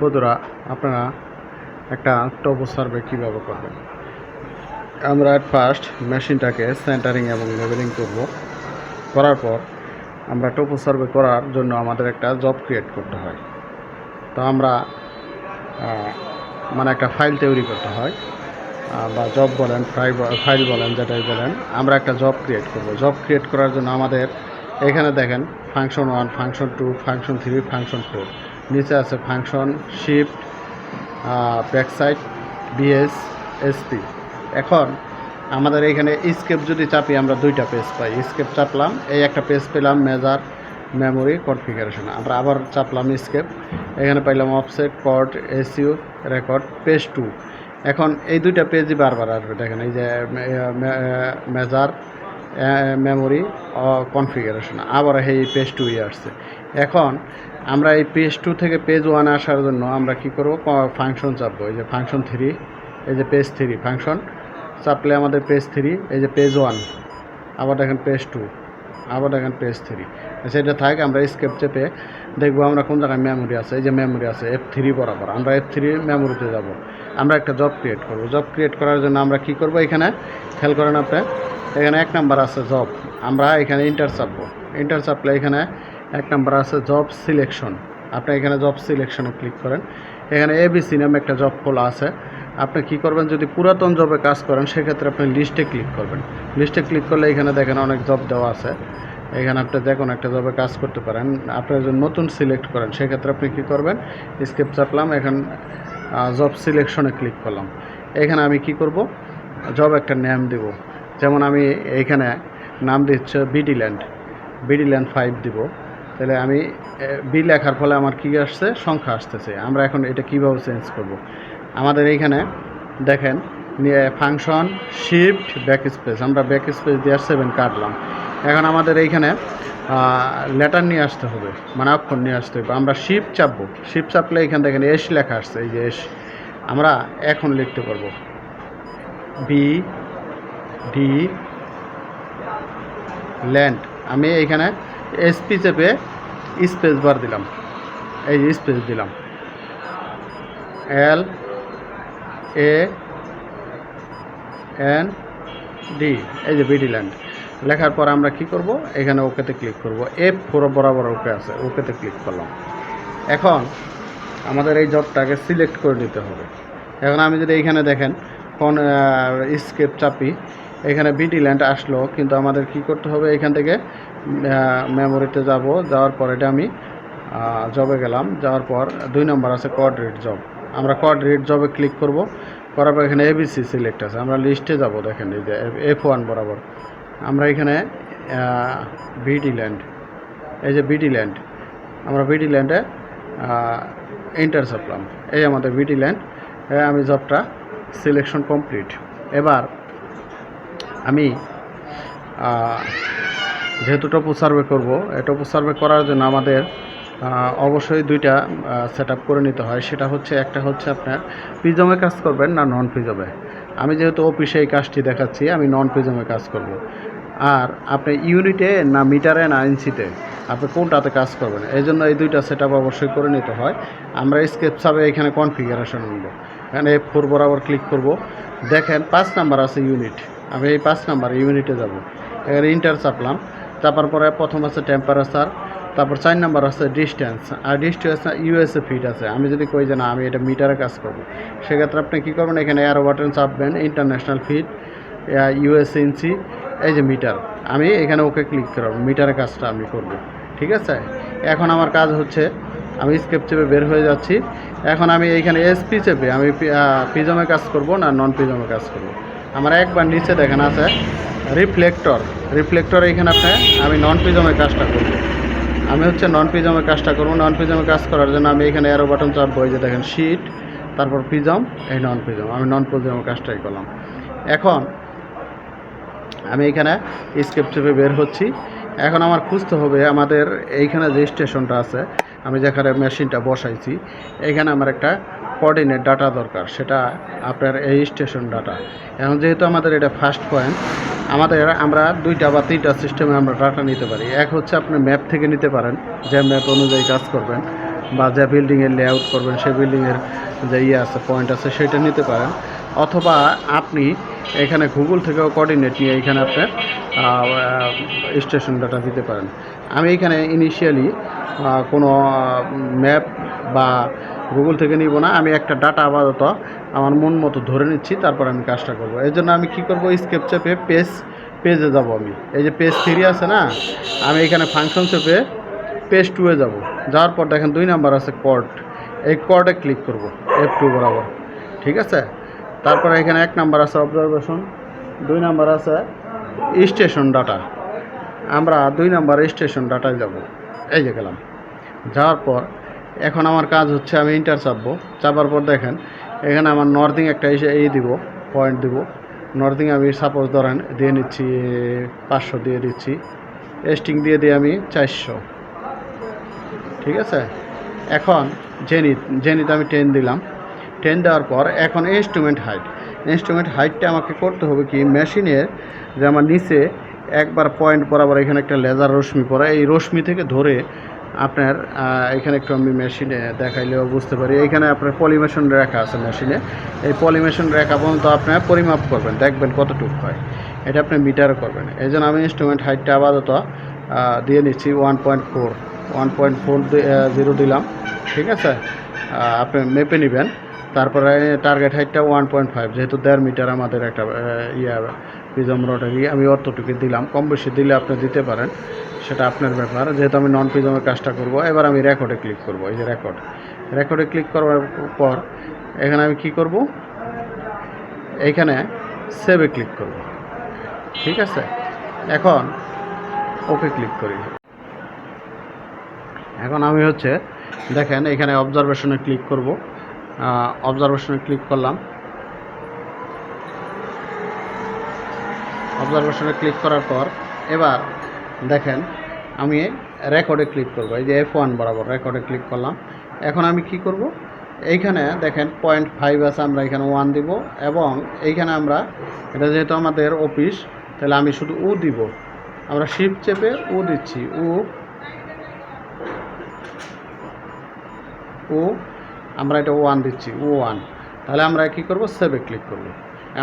বন্ধুরা, আপনারা একটা টপো সার্ভে কীভাবে করবেন? আমরা অ্যাট ফার্স্ট মেশিনটাকে সেন্টারিং এবং লেভেলিং করব। করার পর আমরা টোপো সার্ভে করার জন্য আমাদের একটা জব ক্রিয়েট করতে হয়। তো আমরা মানে একটা ফাইল তৈরি করতে হয়। বা জব বলেন ফাইল বলেন, যেটাই বলেন, আমরা একটা জব ক্রিয়েট করব। জব ক্রিয়েট করার জন্য আমাদের এখানে দেখেন function one function two function three function four নিচে আছে function shift backside BS SP এখন আমাদের এখানে স্কেপ যদি চাপি আমরা দুইটা পেজ পাই স্কেপ চাপলাম, এই একটা পেজ পেলাম মেজার মেমোরি কনফিগারেশন আমরা আবার চাপলাম স্কেপ এখানে পাইলাম offset cord SU record page two এখন এই দুইটা পেজই বারবার আসবে, দেখেন এই যে মেজার মেমোরি কনফিগারেশন আবার এই পেজ টুই আসছে। এখন আমরা এই পেজ টু থেকে পেজ ওয়ানে আসার জন্য আমরা কি করব? ফাংশন চাপবো। এই যে ফাংশন থ্রি এই যে পেজ থ্রি ফাংশন চাপলে আমাদের পেজ থ্রি এই যে পেজ ওয়ান আবার দেখেন পেজ টু আবার দেখেন পেজ থ্রি সেটা থাক, আমরা স্কেপ চেপে দেখব আমরা কোন জায়গায় মেমোরি আছে। এই যে মেমোরি আছে এফ থ্রি বরাবর। আমরা এফ থ্রি মেমোরিতে যাব। আমরা একটা জব ক্রিয়েট করব। জব ক্রিয়েট করার জন্য আমরা কি করব এখানে? খেয়াল করেন আপনি, এখানে এক নাম্বার আছে জব আমরা এখানে ইন্টার চাপবো। ইন্টার চাপলে এখানে এক নাম্বার আছে জব সিলেকশন আপনি এখানে জব সিলেকশনে ক্লিক করেন। এখানে এবিসি নামে একটা জব খোলা আছে। আপনি কি করবেন, যদি পুরাতন জবে কাজ করেন, সেক্ষেত্রে আপনি লিস্টে ক্লিক করবেন। লিস্টে ক্লিক করলে এখানে দেখেন অনেক জব দেওয়া আছে। এখানে আপনি কোনো একটা জবে কাজ করতে পারেন। আপনি যদি নতুন সিলেক্ট করেন, সেক্ষেত্রে আপনি কি করবেন স্কেপ চাপলাম, এখন জব সিলেকশনে ক্লিক করলাম। এখানে আমি কি করব জব একটা নাম দেব। যেমন আমি এইখানে নাম দিচ্ছে BD land BD land five দিব। তাহলে আমি বি লেখার ফলে আমার কী আসছে? সংখ্যা আসতেছে। আমরা এখন এটা কীভাবে চেঞ্জ করব? আমাদের এইখানে দেখেন ফাংশন শিফট ব্যাক স্পেস আমরা ব্যাক স্পেস দিয়ে সেভেন কাটলাম। এখন আমাদের এইখানে লেটার নিয়ে আসতে হবে মানে অক্ষর নিয়ে আসতে হবে। আমরা শিফট চাপবো। শিফট চাপলে এখানে দেখেন এস লেখা আসছে, এই যে এস আমরা এখন লিখতে পারব বি ডি ল্যান্ড আমি এইখানে এসপি চেপে স্পেস বার দিলাম। এই যে স্পেস দিলাম। এল এ এন ডি এই যে বিডি ল্যান্ড লেখার পর আমরা কি করব? এখানে ওকেতে ক্লিক করব। এফ ফোর বরাবর ওকে আছে। ওকেতে ক্লিক করলাম। এখন আমাদের এই জবটাকে সিলেক্ট করে নিতে হবে। এখন আমি যদি এইখানে দেখেন, কোন স্কেপ চাপি, এখানে বিডি ল্যান্ড আসলো, কিন্তু আমাদের কি করতে হবে? এখান থেকে মেমোরিতে যাব, যাওয়ার পর এটা আমি জবে গেলাম, যাওয়ার পর দুই নম্বর আছে কড রিড জব আমরা কড রিড জবে ক্লিক করব, করার পর এখানে এবিসি সিলেক্ট আছে। আমরা লিস্টে যাব, দেখেন এই যে এফ ওয়ান বরাবর। আমরা এখানে বিডি ল্যান্ড এই যে বিডি ল্যান্ড আমরা বিডি ল্যান্ডে এন্টার চাপলাম এই আমাদের বিডি ল্যান্ড আমি জবটা সিলেকশন কমপ্লিট এবার আমি যেহেতু টপু সার্ভে করব টপু সার্ভে করার জন্য আমাদের অবশ্যই দুইটা সেট করে নিতে হয়। সেটা হচ্ছে, একটা হচ্ছে আপনার পিজমে কাজ করবেন না নন পিজমে আমি যেহেতু অফিসে এই কাজটি দেখাচ্ছি, আমি নন পিজমে কাজ করব। আর আপনি ইউনিটে না মিটারে না ইঞ্চিতে আপনি কোনটাতে কাজ করবেন? এই জন্য এই দুইটা সেট অবশ্যই করে নিতে হয়। আমরা স্কেপ সাবে এখানে কনফিগারেশন নেব এখানে এফ ফোর বরাবর ক্লিক করব। দেখেন, পাঁচ নাম্বার আছে ইউনিট আমি এই পাঁচ নাম্বার ইউনিটে যাব। এখানে ইন্টার চাপলাম চাপার পরে প্রথম আছে টেম্পারেচার তারপর চার নাম্বার আছে ডিস্টেন্স আর ডিস্টেন্স ইউএসএ ফিট আছে। আমি যদি কই যে না, আমি এটা মিটারে কাজ করব। সেক্ষেত্রে আপনি কী করবেন, এখানে এয়ার বাটন চাপবেন ইন্টারন্যাশনাল ফিট ইউএস ইঞ্চি এই যে মিটার আমি এখানে ওকে ক্লিক করব মিটারের কাজটা আমি করব। ঠিক আছে? এখন আমার কাজ হচ্ছে, আমি স্কেপ চেপে বের হয়ে যাচ্ছি। এখন আমি এইখানে এসপি চেপে, আমি পিজমে কাজ করব না নন পিজমে কাজ করব? আমার একবার নিচে দেখেন আছে রিফ্লেক্টর রিফ্লেক্টর এইখানে আপনি, আমি নন পিজমে কাজটা করব। আমি হচ্ছে নন পিজমে কাজটা করব। নন পিজমে কাজ করার জন্য আমি এখানে এরো বাটন চাপবো, এই যে দেখেন শিট তারপর পিজম এই নন পিজম আমি নন পিজমে কাজটাই করলাম। এখন, আমি এখানে স্কেপ চেপে বের হচ্ছি। এখন আমার খুঁজতে হবে আমাদের এইখানে যে স্টেশনটা আছে আমি যেখানে মেশিনটা বসাইছি এইখানে আমার একটা কোঅর্ডিনেট ডাটা দরকার, সেটা আপনার এই স্টেশন ডাটা এখন যেহেতু আমাদের এটা ফার্স্ট পয়েন্ট আমাদের আমরা দুইটা বা তিনটা সিস্টেমে আমরা ডাটা নিতে পারি। এক হচ্ছে আপনি ম্যাপ থেকে নিতে পারেন, যে ম্যাপ অনুযায়ী কাজ করবেন, বা যে বিল্ডিংয়ের লেআউট করবেন, সেই বিল্ডিংয়ের যে ইয়ে আছে পয়েন্ট আছে, সেটা নিতে পারেন। অথবা আপনি এখানে গুগল থেকেও কোঅর্ডিনেট নিয়ে এখানে আপনার স্টেশন ডাটা দিতে পারেন। আমি এখানে ইনিশিয়ালি কোনো ম্যাপ বা গুগল থেকে নিব না। আমি একটা ডাটা আপাতত আমার মন মতো ধরে নিচ্ছি, তারপর আমি কাজটা করব। এই জন্য আমি কী করব? স্কেপ চেপে পেজ পেজে যাব আমি। এই যে পেজ থ্রি আছে না, আমি এখানে ফাংশন চেপে পেজ টুয়ে যাব। যাওয়ার পর দেখেন দুই নাম্বার আছে কর্ড এই কর্ডে ক্লিক করব এফ টু বরাবর। ঠিক আছে? তারপরে এখানে এক নাম্বার আছে অবজারভেশন দুই নাম্বার আছে স্টেশন ডাটা আমরা দুই নাম্বার স্টেশন ডাটায় যাব। এই যে গেলাম। যাওয়ার পর এখন আমার কাজ হচ্ছে আমি ইন্টার চাপবো। চাপার পর দেখেন, এখানে আমার নর্দিং একটা এসে এই দিব পয়েন্ট দিব। নর্দিং আমি সাপোজ ধরেন দিয়ে নিচ্ছি পাঁচশো দিয়ে দিচ্ছি। এস্টিং দিয়ে দিই আমি চারশো। ঠিক আছে? এখন জেনিত জেনিত আমি টেন দিলাম। টেন দেওয়ার পর এখন ইনস্ট্রুমেন্ট হাইট ইনস্ট্রুমেন্ট হাইটটা আমাকে করতে হবে কি? মেশিনের যে আমার নিচে একবার পয়েন্ট বরাবর এখানে একটা লেজার রশ্মি পড়ে। এই রশ্মি থেকে ধরে আপনার এখানে একটু আমি মেশিনে দেখাইলেও বুঝতে পারি। এখানে আপনার পলিমেশন রেখা আছে মেশিনে এই পলিমেশন রেখা পর্যন্ত আপনার পরিমাপ করবেন। দেখবেন কতটুকু হয়। এটা আপনি মিটার করবেন। এই জন্য আমি ইনস্ট্রুমেন্ট হাইটটা আপাতত দিয়ে নিচ্ছি one point four one point four zero দিলাম। ঠিক আছে? আপনি মেপে নেবেন। তারপরে টার্গেট হাইটটা ওয়ান পয়েন্ট ফাইভ যেহেতু দেড় মিটার আমাদের একটা ইয়ে ইয়া প্রিজম রটারি আমি অতটুকু দিলাম। কম বেশি দিলে আপনি দিতে পারেন, সেটা আপনার ব্যাপার। যেহেতু আমি নন প্রিজমের কাজটা করব, এবার আমি রেকর্ডে ক্লিক করব, এই যে রেকর্ড রেকর্ডে ক্লিক করার পর, এখানে আমি কি করব? এইখানে সেভে ক্লিক করব। ঠিক আছে? এখন ওকে ক্লিক করি। এখন আমি হচ্ছে, দেখেন, এখানে অবজারভেশনে ক্লিক করব। অবজারভেশনে ক্লিক করলাম। অবজারভেশনে ক্লিক করার পর, এবার দেখেন, আমি রেকর্ডে ক্লিক করব। এই যে এফ ওয়ান বরাবর রেকর্ডে ক্লিক করলাম। এখন আমি কি করব? এইখানে দেখেন পয়েন্ট ফাইভ আছে, আমরা এখানে ওয়ান দিব এবং এইখানে আমরা, এটা যেহেতু আমাদের অফিস তাহলে আমি শুধু উ দিব। আমরা শিফট চেপে উ দিচ্ছি। উ ও আমরা এটা ওয়ান দিচ্ছি ও ওয়ান তাহলে আমরা কি করব? সেভে ক্লিক করব।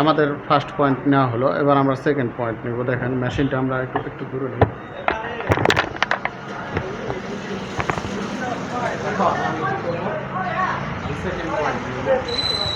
আমাদের ফার্স্ট পয়েন্ট নেওয়া হলো, এবার আমরা সেকেন্ড পয়েন্ট নেব। দেখেন মেশিনটা আমরা একটু একটু দূরে নিই। সেকেন্ড পয়েন্ট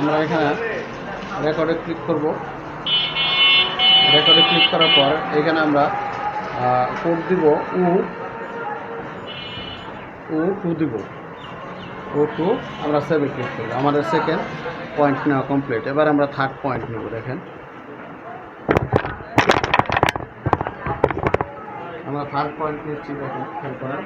আমরা এখানে রেকর্ডে ক্লিক করব। রেকর্ডে ক্লিক করার পর এখানে আমরা কোড দিব উ উ টু দিব। ও টু আমরা সেভে ক্লিক করব। আমাদের সেকেন্ড পয়েন্ট নেওয়া কমপ্লিট এবার আমরা থার্ড পয়েন্ট নেব, দেখেন। আমরা থার্ড পয়েন্ট নিচ্ছি, দেখেন, খেয়াল করেন।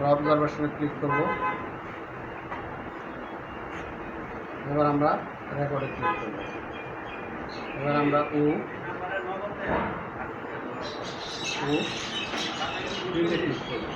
আমরা অবজারভেশনে ক্লিক করব। এবার আমরা রেকর্ডে ক্লিক করব। এবার আমরা ও ক্লিক করব।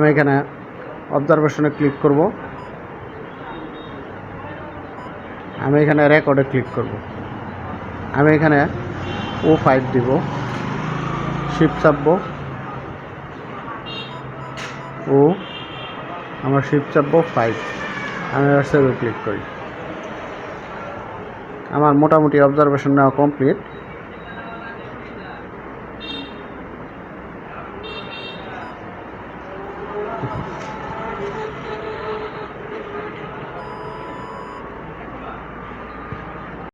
আমি এখানে অবজারভেশনে ক্লিক করব। আমি এখানে রেকর্ডে ক্লিক করব। আমি এখানে ও ফাইভ দিব। শিপ চাপবো। ও আমার শিপ চাপবো ফাইভ আমি সেভে ক্লিক করি। আমার মোটামুটি অবজারভেশন নেওয়া কমপ্লিট